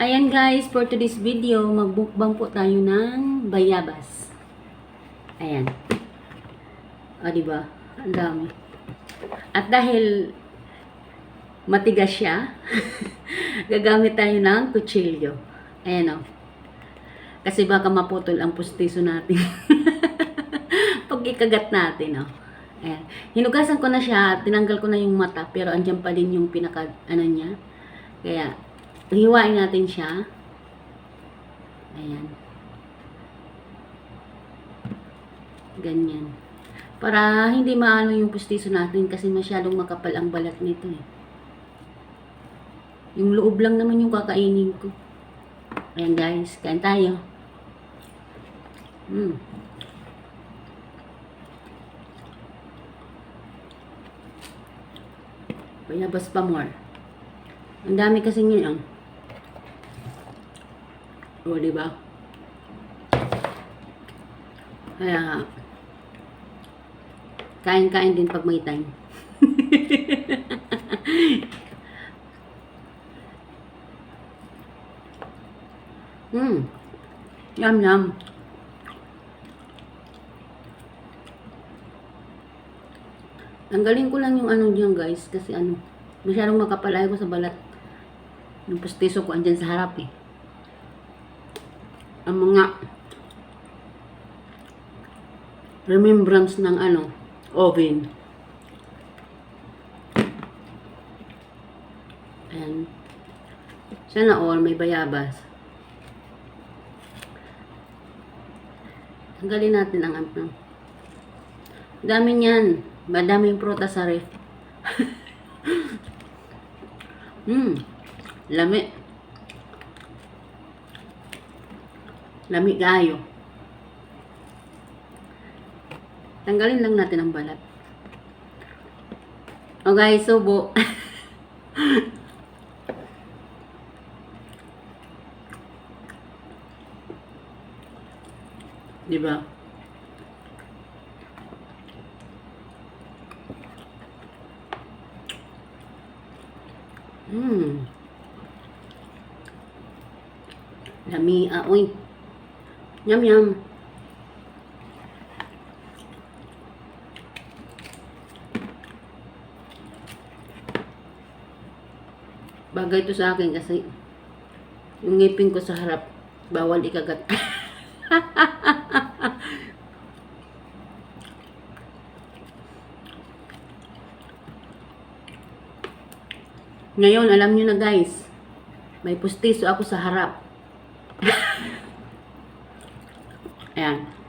Ayan guys, for today's video, magbukbang po tayo ng bayabas. Ayan. O, diba? Ang dami. At dahil matigas siya, gagamit tayo ng kutsilyo. Ayan o. Kasi baka maputol ang pustiso natin. Pag ikagat natin, o. Ayan. Hinugasan ko na siya, tinanggal ko na yung mata, pero andyan pa din yung pinaka, ano niya. Kaya, hiwain natin siya. Ayan. Ganyan. Para hindi maano yung pustiso natin kasi masyadong makapal ang balat nito eh. Yung loob lang naman yung kakainin ko. Ayan guys, kain tayo. Mm. Bayabas pa more. Ang dami kasi ngayon. O, di ba? Kaya, kain-kain din pag may time. Hmm. Yum, yum. Tanggalin ko lang yung ano dyan guys kasi ano, masyadong makapalay ko sa balat. Yung pustiso ko andyan sa harap eh. Ang mga remembrance ng ano, oven. Ayan. Sana all may bayabas. Tanggalin natin ang ano. Dami niyan. Madaming prutas sa ref. Hmm. Lami. Lami kayo. Tanggalin lang natin ang balat. O guys, subo. Di ba? Hmm. Lami, ah, uy. Yum, yum. Bagay to sa akin kasi yung ngipin ko sa harap, bawal ikagat. Ngayon, alam nyo na guys, may pustiso ako sa harap. Ayan.